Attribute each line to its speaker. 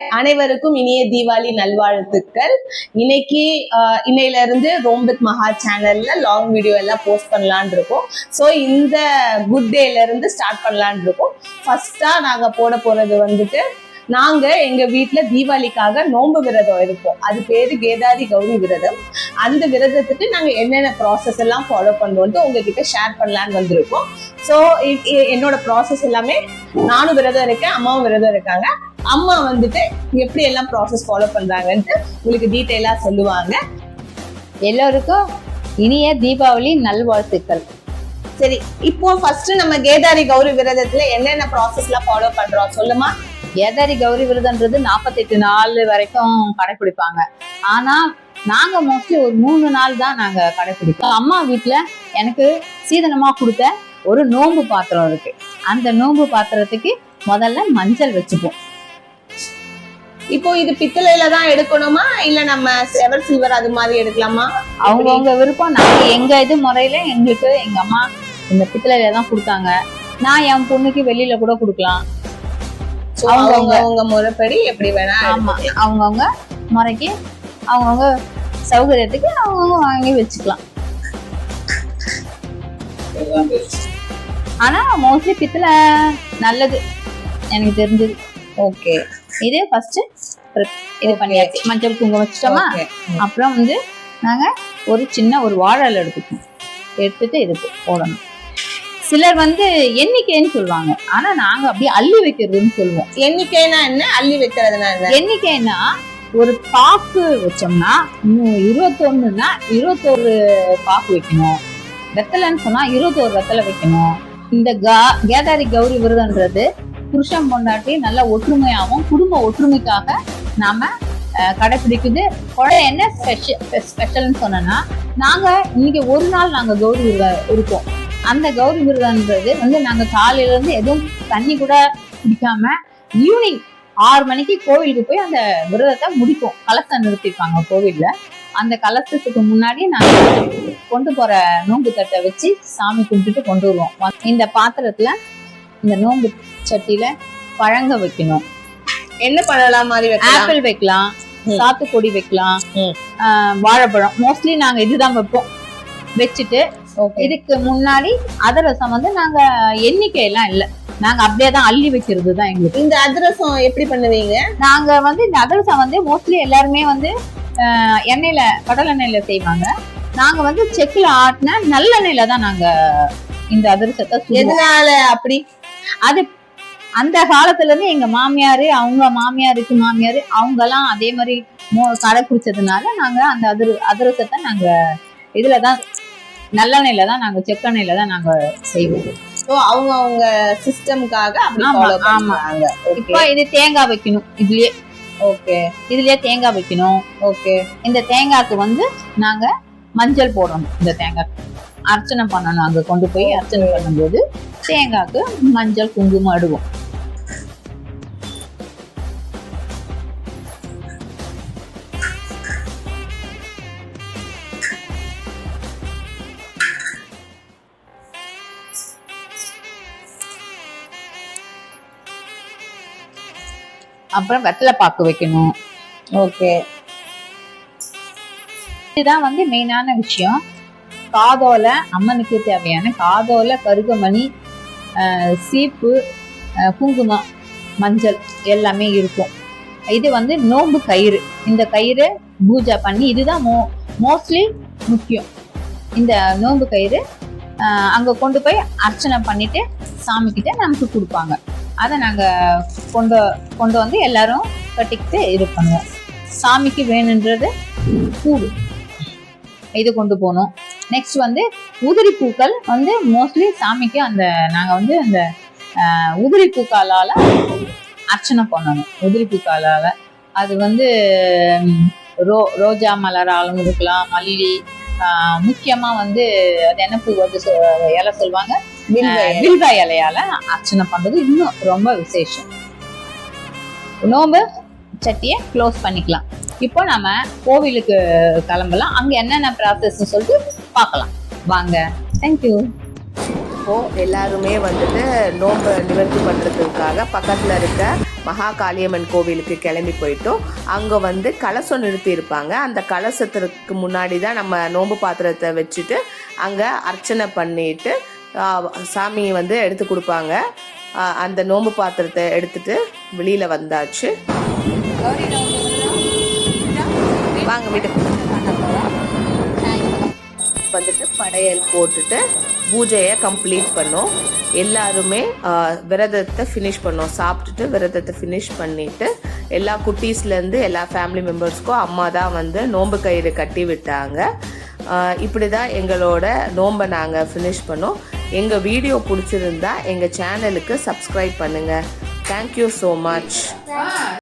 Speaker 1: அனைவருக்கும் இனிய தீபாவளி நல்வாழ்த்துக்கள். இன்னைக்கு ஆஹ், இன்னையில இருந்து ரோம்பித் மகா சேனல்ல லாங் வீடியோ எல்லாம் போஸ்ட் பண்ணலான் இருக்கோம். ஸோ இந்த குட் டேல இருந்து ஸ்டார்ட் பண்ணலான் இருக்கோம். ஃபர்ஸ்டா நாங்க போட போறது வந்துட்டு நாங்க எங்க வீட்டுல தீபாவளிக்காக நோன்பு விரதம் இருப்போம். அது பேரு கேதாரி கௌரி விரதம். அந்த விரதத்துக்கு நாங்க என்னென்ன ப்ராசஸ் எல்லாம் ஃபாலோ பண்ணுவோம்ட்டு உங்ககிட்ட ஷேர் பண்ணலான்னு வந்திருக்கோம். ஸோ என்னோட ப்ராசஸ் எல்லாமே நானும் விரதம் இருக்கேன் அம்மாவும் விரதம் இருக்காங்க. அம்மா வந்துட்டு எப்படி எல்லாம் ப்ராசஸ் ஃபாலோ பண்றாங்கன்ட்டு உங்களுக்கு டீட்டெயிலா சொல்லுவாங்க.
Speaker 2: எல்லோருக்கும் இனிய தீபாவளி நல்வாழ்த்துக்கள்.
Speaker 1: சரி இப்போ ஃபர்ஸ்ட் நம்ம கேதாரி கௌரி விரதத்துல என்னென்ன ப்ராசஸ் எல்லாம் ஃபாலோ பண்றோம் சொல்லுமா?
Speaker 2: ஏதாரி கௌரி விரதன்றது நாற்பத்தெட்டு நாள் வரைக்கும் கடைப்பிடிப்பாங்க. ஆனா நாங்க மோஸ்ட்லி ஒரு மூணு நாள் தான் நாங்க கடைப்பிடிப்போம். அம்மா வீட்ல எனக்கு சீதனமா கொடுத்த ஒரு நோன்பு பாத்திரம் இருக்கு. அந்த நோன்பு பாத்திரத்துக்கு முதல்ல மஞ்சள் வச்சுப்போம்.
Speaker 1: இப்போ இது பித்தளையில தான் எடுக்கணுமா? இல்ல நம்ம எவர் சில்வர் அது மாதிரி எடுக்கலாமா?
Speaker 2: அவங்கவுங்க விருப்பம். நாங்க எங்க இது முறையில எங்களுக்கு எங்க அம்மா இந்த பித்தளையில தான் கொடுத்தாங்க. நான் என் பொண்ணுக்கு வெளியில கூட கொடுக்கலாம். அவங்கவங்க.
Speaker 1: அவங்கவங்க முறைப்படி எப்படி வேணா
Speaker 2: ஆமா. அவங்கவுங்க முறைக்கு அவங்கவுங்க சௌகரியத்துக்கு அவங்கவுங்க வாங்கி வச்சுக்கலாம். ஆனா மோஸ்ட்லி பித்தளை நல்லது. எனக்கு தெரிஞ்சது.
Speaker 1: ஓகே
Speaker 2: இது ஃபர்ஸ்ட் இது பண்ணியாச்சு. மஞ்சள் குங்குமம் வச்சுட்டோமா? அப்புறம் வந்து நாங்க ஒரு சின்ன ஒரு வாழை எடுத்துக்கணும் எடுத்துட்டு இது போடணும். சிலர் வந்து எண்ணிக்கைன்னு சொல்லுவாங்க. ஆனா நாங்க அப்படியே அள்ளி வைக்கிறதுன்னு சொல்லுவோம்.
Speaker 1: எண்ணிக்கைனா என்ன? அள்ளி வைக்கிறதுனா என்ன?
Speaker 2: எண்ணிக்கைன்னா ஒரு பாக்கு வச்சோம்னா இருபத்தொன்னுனா இருபத்தோரு பாக்கு வைக்கணும். வெத்தலைன்னு சொன்னா இருபத்தோரு வெத்தலை வைக்கணும். இந்த கா கேதாரி கௌரி விரதன்றது புருஷன் பொண்டாட்டி நல்ல ஒற்றுமையாகவும் குடும்ப ஒற்றுமைக்காக நாம அஹ், கடைபிடிக்குது. குழந்தை என்ன ஸ்பெஷல் ஸ்பெஷல்னு சொன்னோன்னா நாங்க இன்னைக்கு ஒரு நாள் நாங்க கௌரி விரதம் இருக்கோம். அந்த கௌரி விரதம்ன்றது வந்து நாங்க காலையில இருந்து எதுவும் தண்ணி கூட குடிக்காம ஈவினிங் ஆறு மணிக்கு கோவிலுக்கு போய் அந்த விரதத்தை முடிப்போம். கலசம் நிறுத்திருப்பாங்க கோவில்ல. அந்த கலசத்துக்கு முன்னாடி நாங்க கொண்டு போற நோன்பு தட்டை வச்சு சாமி கும்பிட்டுட்டு கொண்டு வருவோம். இந்த பாத்திரத்துல இந்த நோன்பு சட்டியில பழங்க வைக்கணும்.
Speaker 1: என்ன பண்ணலாம் மாதிரி வைக்கலாம்?
Speaker 2: ஆப்பிள் வைக்கலாம். சாத்துக்குடி வைக்கலாம் வாழைப்பழம். மோஸ்ட்லி நாங்க இதுதான் வைப்போம். வச்சுட்டு இதுக்கு முன்னாடி அதிரசம் வந்து நாங்க எண்ணிக்கை எல்லாம் இல்ல. நாங்க அப்படியே தான் அள்ளி வைக்கிறது தான் எங்களுக்கு.
Speaker 1: இந்த அதிரசம் எப்படி பண்ணுவீங்க?
Speaker 2: நாங்க வந்து இந்த அதிரசம் வந்து மோஸ்ட்லி எல்லாருமே வந்து எண்ணெயில கடல் எண்ணெயில செய்வாங்க. நாங்க வந்து செக்குல ஆட்டின நல்லெண்ணெயில தான் நாங்க இந்த அதிரசத்தை.
Speaker 1: எதனால அப்படி?
Speaker 2: அது அந்த காலத்துல இருந்து எங்க மாமியாரு அவங்க மாமியாருக்கு மாமியாரு அவங்க எல்லாம் அதே மாதிரி மோ- கடைபிடிச்சதுனால நாங்க அந்த அதிர அதிரசத்தை நாங்க இதுலதான் நல்லெண்ணெயில தான் நாங்க செக்கெண்ணெயில தான் நாங்க செய்வோம்.
Speaker 1: ஸோ அவங்க அவங்க சிஸ்டம்காக அப்படி
Speaker 2: ஆமா,
Speaker 1: ஃபாலோ
Speaker 2: ஆமா.
Speaker 1: பண்ணுவாங்க.
Speaker 2: இப்போ இது தேங்காய் வைக்கணும் இதுலயே.
Speaker 1: ஓகே
Speaker 2: இதுலயே தேங்காய் வைக்கணும்.
Speaker 1: ஓகே
Speaker 2: இந்த தேங்காய்க்கு வந்து நாங்க மஞ்சள் போடணும் இந்த தேங்காய் அர்ச்சனை பண்ணணும் அங்க கொண்டு போய் அர்ச்சனை பண்ணும்போது தேங்காய்க்கு மஞ்சள் குங்குமம் அடுவோம். அப்புறம் வெத்தலை பாக்கு வைக்கணும்.
Speaker 1: ஓகே
Speaker 2: இதுதான் வந்து மெயினான விஷயம். காதோல அம்மனுக்கு தேவையான காதோல கருகமணி சீப்பு குங்குமம் மஞ்சள் எல்லாமே இருக்கும். இது வந்து நோம்பு கயிறு. இந்த கயிறு பூஜை பண்ணி இதுதான் மோ மோஸ்ட்லி முக்கியம். இந்த நோம்பு கயிறு அங்கே கொண்டு போய் அர்ச்சனை பண்ணிட்டு சாமிக்கிட்ட நமக்கு கொடுப்பாங்க. அதை நாங்கள் கொண்டு கொண்டு வந்து எல்லாரும் கட்டிக்கிட்டு இது பண்ணுவோம். சாமிக்கு வேணுன்றது பூடு இது கொண்டு போகணும். நெக்ஸ்ட் வந்து உதிரி பூக்கள் வந்து மோஸ்ட்லி சாமிக்கு அந்த நாங்கள் வந்து அந்த உதிரி பூக்காலால் அர்ச்சனை பண்ணணும். உதிரி பூக்காலால் அது வந்து ரோ ரோஜா மலராலும் இருக்கலாம் மல்லி முக்கியமாக வந்து அது என்ன பூ வந்து இலை சொல்லுவாங்க?
Speaker 1: வில்வ
Speaker 2: இலையால அர்ச்சனை பண்றது இன்னும் ரொம்ப விசேஷம். நோம்பு சட்டியை க்ளோஸ் பண்ணிக்கலாம். இப்போ நம்ம கோவிலுக்கு கிளம்பலாம். அங்க என்னென்ன ப்ராசஸ் சொல்லிட்டு பார்க்கலாம். வாங்க. தேங்க்யூ
Speaker 3: இப்போது எல்லாருமே வந்துட்டு நோன்பை நிவர்த்தி பண்ணுறதுக்காக பக்கத்தில் இருக்க மகா காளியம்மன் கோவிலுக்கு கிளம்பி போயிட்டோம். அங்கே வந்து கலசம் நிறுத்தி இருப்பாங்க. அந்த கலசத்திற்கு முன்னாடி தான் நம்ம நோன்பு பாத்திரத்தை வச்சுட்டு அங்கே அர்ச்சனை பண்ணிட்டு சாமி வந்து எடுத்து கொடுப்பாங்க. அந்த நோம்பு பாத்திரத்தை எடுத்துட்டு வெளியில் வந்தாச்சு. வாங்க வீட்டுக்கு வந்துட்டு படையல் போட்டுட்டு பூஜையை கம்ப்ளீட் பண்ணோம். எல்லாருமே விரதத்தை ஃபினிஷ் பண்ணோம். சாப்பிட்டுட்டு விரதத்தை ஃபினிஷ் பண்ணிட்டு எல்லா குட்டீஸ்லேருந்து எல்லா ஃபேமிலி மெம்பர்ஸ்க்கும் அம்மா தான் வந்து நோன்பு கயிறு கட்டி விட்டாங்க. இப்படி தான் எங்களோட நோன்பை நாங்கள் ஃபினிஷ் பண்ணோம். எங்கள் வீடியோ பிடிச்சிருந்தா எங்கள் சேனலுக்கு சப்ஸ்கிரைப் பண்ணுங்கள் தேங்க்யூ ஸோ மச்